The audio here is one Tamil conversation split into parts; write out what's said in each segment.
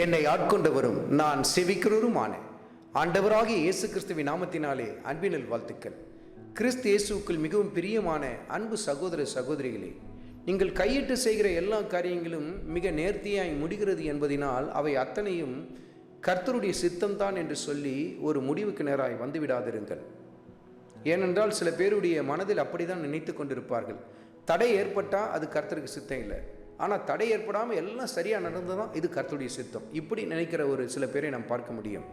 என்னை ஆட்கொண்டவரும் நான் செவிக்கிறவருமான ஆண்டவராகிய இயேசு கிறிஸ்துவின் நாமத்தினாலே அன்பினல் வாழ்த்துக்கள் கிறிஸ்து இயேசுக்குள் மிகவும் பிரியமான அன்பு சகோதர சகோதரிகளே நீங்கள் கையிட்டு செய்கிற எல்லா காரியங்களும் மிக நேர்த்தியாய் முடிகிறது என்பதினால் அவை அத்தனையும் கர்த்தருடைய சித்தம்தான் என்று சொல்லி ஒரு முடிவுக்கு நேராய் வந்துவிடாதிருங்கள். ஏனென்றால் சில பேருடைய மனதில் அப்படிதான் நினைத்து கொண்டிருப்பார்கள். தடை ஏற்பட்டால் அது கர்த்தருக்கு சித்தம் இல்லை. ஆனால் தடை ஏற்படாமல் எல்லாம் சரியாக நடந்ததான் இது கர்த்துடைய சித்தம். இப்படி நினைக்கிற ஒரு சில பேரை நாம் பார்க்க முடியும்.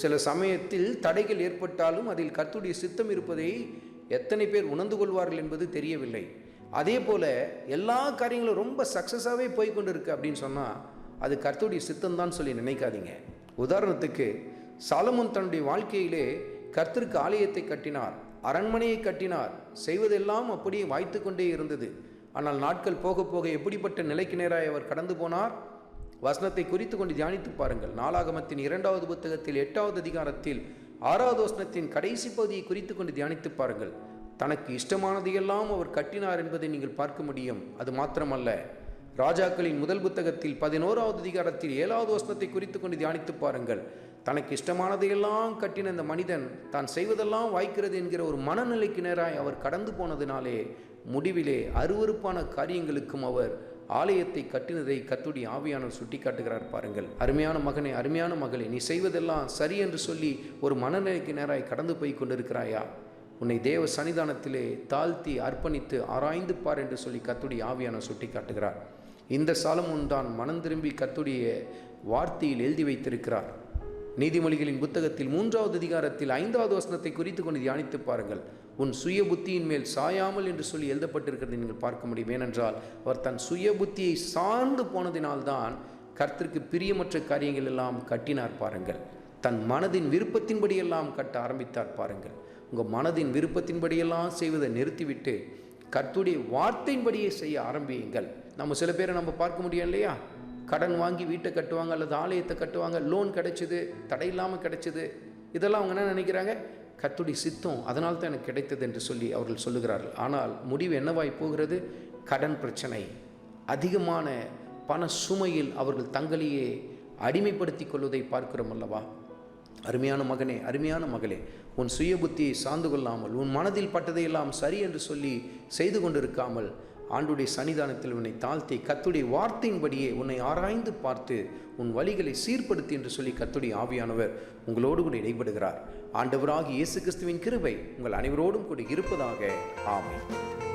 சில சமயத்தில் தடைகள் ஏற்பட்டாலும் அதில் கர்த்துடைய சித்தம் இருப்பதை எத்தனை பேர் உணர்ந்து கொள்வார்கள் என்பது தெரியவில்லை. அதே போல் எல்லா காரியங்களும் ரொம்ப சக்ஸஸாகவே போய் கொண்டு இருக்கு அப்படின்னு சொன்னால் அது கர்த்துடைய சித்தம் தான் சொல்லி நினைக்காதீங்க. உதாரணத்துக்கு சாலமோன் தன்னுடைய வாழ்க்கையிலே கர்த்தருக்கு ஆலயத்தை கட்டினார் அரண்மனையை கட்டினார் செய்வதெல்லாம் அப்படியே வாய்த்து கொண்டே இருந்தது. ஆனால் நாட்கள் போக போக எப்படிப்பட்ட நிலைக்கு நேராக அவர் கடந்து போனார்? வசனத்தை குறித்து கொண்டு தியானித்து பாருங்கள். நாளாகமத்தின் இரண்டாவது புத்தகத்தில் எட்டாவது அதிகாரத்தில் ஆறாவது வசனத்தின் கடைசி பகுதியை குறித்து கொண்டு தியானித்து பாருங்கள். தனக்கு இஷ்டமானதையெல்லாம் அவர் கட்டினார் என்பதை நீங்கள் பார்க்க முடியும். அது மாத்திரமல்ல. ராஜாக்களின் முதல் புத்தகத்தில் பதினோராவது அதிகாரத்தில் ஏழாவது வசனத்தை குறித்து கொண்டு தியானித்து பாருங்கள். தனக்கு இஷ்டமானதையெல்லாம் கட்டின இந்த மனிதன் தான் செய்வதெல்லாம் வாய்க்கிறது என்கிற ஒரு மனநிலைக்கு நேராய் அவர் கடந்து போனதினாலே முடிவிலே அருவருப்பான காரியங்களுக்கும் அவர் ஆலயத்தை கட்டினதை கத்துடைய ஆவியானவர் சுட்டி காட்டுகிறார் பாருங்கள். அருமையான மகனே அருமையான மகளே நீ செய்வதெல்லாம் சரி என்று சொல்லி ஒரு மனநிலைக்கு நேராய் கடந்து போய் கொண்டிருக்கிறாயா? உன்னை தேவ சன்னிதானத்திலே தாழ்த்தி அர்ப்பணித்து ஆராய்ந்து பார் என்று சொல்லி கத்துடைய ஆவியானவர் சுட்டி காட்டுகிறார் இந்த சாலமுன் தான் மனம் திரும்பி கத்துடைய வார்த்தையில் எழுதி வைத்திருக்கிறார். நீதிமொழிகளின் புத்தகத்தில் மூன்றாவது அதிகாரத்தில் ஐந்தாவது வசனத்தை குறித்து கொண்டு தியானித்து பாருங்கள். உன் சுய புத்தியின் மேல் சாயாமல் என்று சொல்லி எழுதப்பட்டிருக்கிறதை நீங்கள் பார்க்க முடியும். ஏனென்றால் அவர் தன் சுய புத்தியை சார்ந்து போனதினால்தான் கர்த்தருக்கு பிரியமற்ற காரியங்கள் எல்லாம் கட்டினார் பாருங்கள். தன் மனதின் விருப்பத்தின்படியெல்லாம் கட்ட ஆரம்பித்தார் பாருங்கள். உங்கள் மனதின் விருப்பத்தின்படியெல்லாம் செய்வதை நிறுத்திவிட்டு கர்த்துடைய வார்த்தையின்படியே செய்ய ஆரம்பியுங்கள். நம்ம சில பேரை நம்ம பார்க்க முடியும் இல்லையா? கடன் வாங்கி வீட்டை கட்டுவாங்க அல்லது ஆலயத்தை கட்டுவாங்க லோன் கிடைச்சிது தடை இல்லாமல் கிடைச்சிது இதெல்லாம் அவங்க என்ன நினைக்கிறாங்க? கத்துடி சித்தம் அதனால் தான் எனக்கு கிடைத்தது என்று சொல்லி அவர்கள் சொல்லுகிறார்கள். ஆனால் முடிவு என்னவாய் போகிறது? கடன் பிரச்சனை. அதிகமான பண சுமையில் அவர்கள் தங்களையே அடிமைப்படுத்தி கொள்வதை பார்க்கிறோம் அல்லவா? அருமையான மகனே அருமையான மகளே உன் சுய புத்தியை சார்ந்து கொள்ளாமல் உன் மனதில் பட்டதையெல்லாம் சரி என்று சொல்லி செய்து கொண்டிருக்காமல் ஆண்டுடைய சன்னிதானத்தில் உன்னை தாழ்த்தி கத்துடைய வார்த்தையின்படியே உன்னை ஆராய்ந்து பார்த்து உன் வழிகளை சீர்படுத்தி என்று சொல்லி கத்துடைய ஆவியானவர் உங்களோடு கூட இடைபடுகிறார். ஆண்டவராகி இயேசு கிறிஸ்துவின் கிருபை உங்கள் அனைவரோடும் கூட இருப்பதாக. ஆமை